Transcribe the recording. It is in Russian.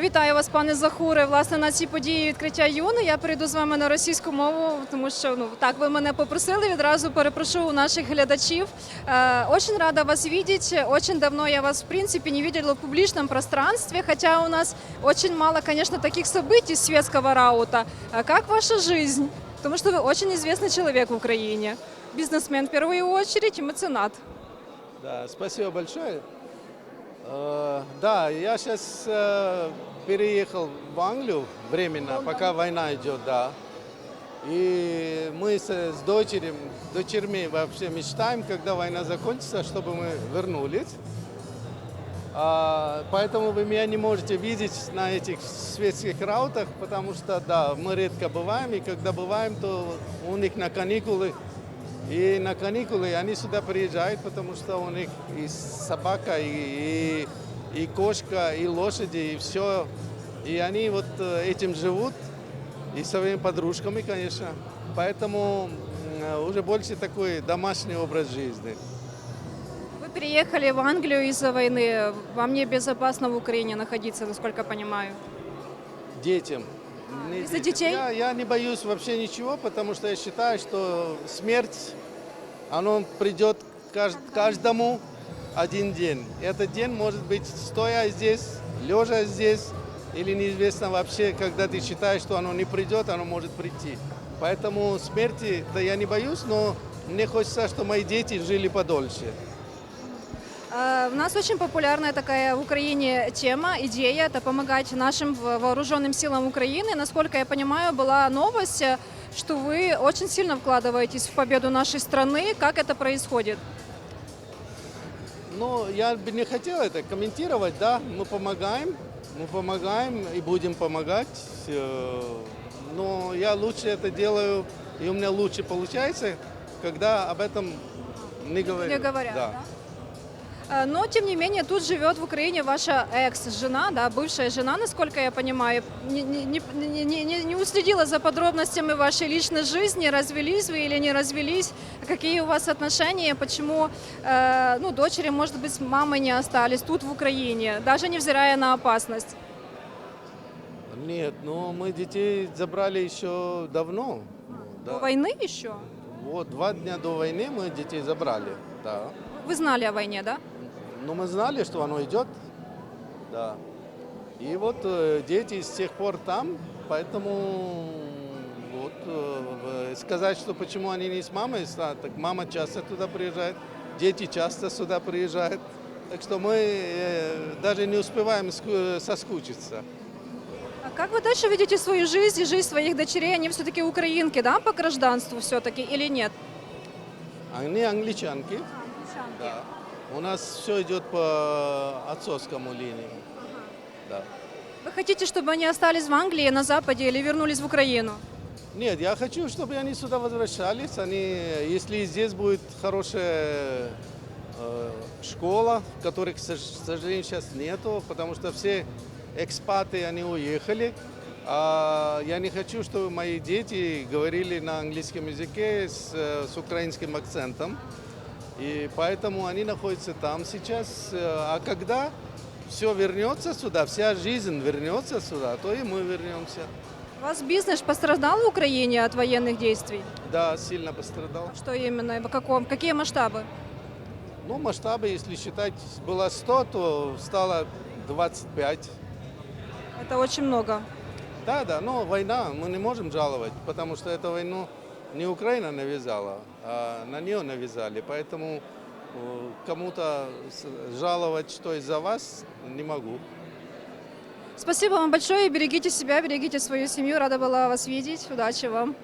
Вітаю вас, пане Захуре. Власне, на цій події відкриття юни. Я перейду з вами на російську мову, тому що ну так ви мене попросили. Відразу перепрошу у наших глядачів. Э, Очень рада вас видеть. Очень давно я вас, в принципе, не видела в публичном пространстве, хотя у нас очень мало, конечно, таких событий светского раута. А Как ваша жизнь? Потому что вы очень известный человек в Украине. Бизнесмен в первую очередь и меценат. Да, спасибо большое. Э, Да, я сейчас переехал в Англию временно, пока война идет, да. И мы с, с дочерем, дочерьми вообще мечтаем, когда война закончится, чтобы мы вернулись. А, поэтому вы меня не можете видеть на этих светских раутах, потому что, да, мы редко бываем, и когда бываем, то у них на каникулы. И на каникулы они сюда приезжают, потому что у них и собака, и, и, и кошка, и лошади, и все. И они вот э, этим живут, и своими подружками, конечно. Поэтому уже больше такой домашний образ жизни. Вы переехали в Англию из-за войны. Вам небезопасно в Украине находиться, насколько понимаю. детям. Не из-за детей? Я, я не боюсь вообще ничего, потому что я считаю, что смерть, оно придет кажд- каждому один день. Этот день может быть стоя здесь, лежа здесь, или неизвестно вообще, когда ты считаешь, что оно не придет, оно может прийти. Поэтому смерти, да я не боюсь, но мне хочется, чтобы мои дети жили подольше. Э, У нас очень популярная такая в Украине тема, идея, это помогать нашим вооруженным силам Украины. Насколько я понимаю, была новость, э, что вы очень сильно вкладываетесь в победу нашей страны. Как это происходит? Ну, я бы не хотел это комментировать, да, мы помогаем, мы помогаем и будем помогать, э, но я лучше это делаю, и у меня лучше получается, когда об этом не говорю. Не говорят, да. да? Э, Но, тем не менее, тут живет в Украине ваша экс-жена, да, бывшая жена, насколько я понимаю, не, не, не, не- не- уследила за подробностями вашей личной жизни, развелись вы или не развелись, какие у вас отношения, почему, э, ну, дочери, может быть, с мамой не остались тут, в Украине, даже невзирая на опасность. Нет, ну мы детей забрали еще давно. До Да. войны еще? Вот, два дня до войны мы детей забрали, да. Вы знали о войне, да? Но мы знали, что оно идет. Да. И вот э, дети с тех пор там, поэтому вот э, сказать, что почему они не с мамой, а, так мама часто туда приезжает, дети часто сюда приезжают. Так что мы э, даже не успеваем ску- соскучиться. А как вы дальше видите свою жизнь и жизнь своих дочерей? Они все-таки украинки, да, по гражданству все-таки или нет? Они англичанки. Да. У нас все идет по отцовскому линии. Да. Вы хотите, чтобы они остались в Англии, на Западе или вернулись в Украину? Нет, я хочу, чтобы они сюда возвращались. Они, если здесь будет хорошая э, школа, которой, к сож- сожалению, сейчас нету, потому что все экспаты, они уехали. А я не хочу, чтобы мои дети говорили на английском языке с, э, с украинским акцентом. И поэтому они находятся там сейчас. Э, А когда все вернется сюда, вся жизнь вернется сюда, то и мы вернемся. Вас бизнес пострадал в Украине от военных действий? Да, сильно пострадал. Что именно? В каком? Какие масштабы? Ну, масштабы, если считать, было 100, то стало 25. Это очень много. Да, да, но война, мы не можем жаловать, потому что эту войну не Украина навязала, а на нее навязали. Поэтому э, кому-то жаловать, что из-за вас, не могу. Спасибо вам большое. Берегите себя, берегите свою семью. Рада была вас видеть. Удачи вам.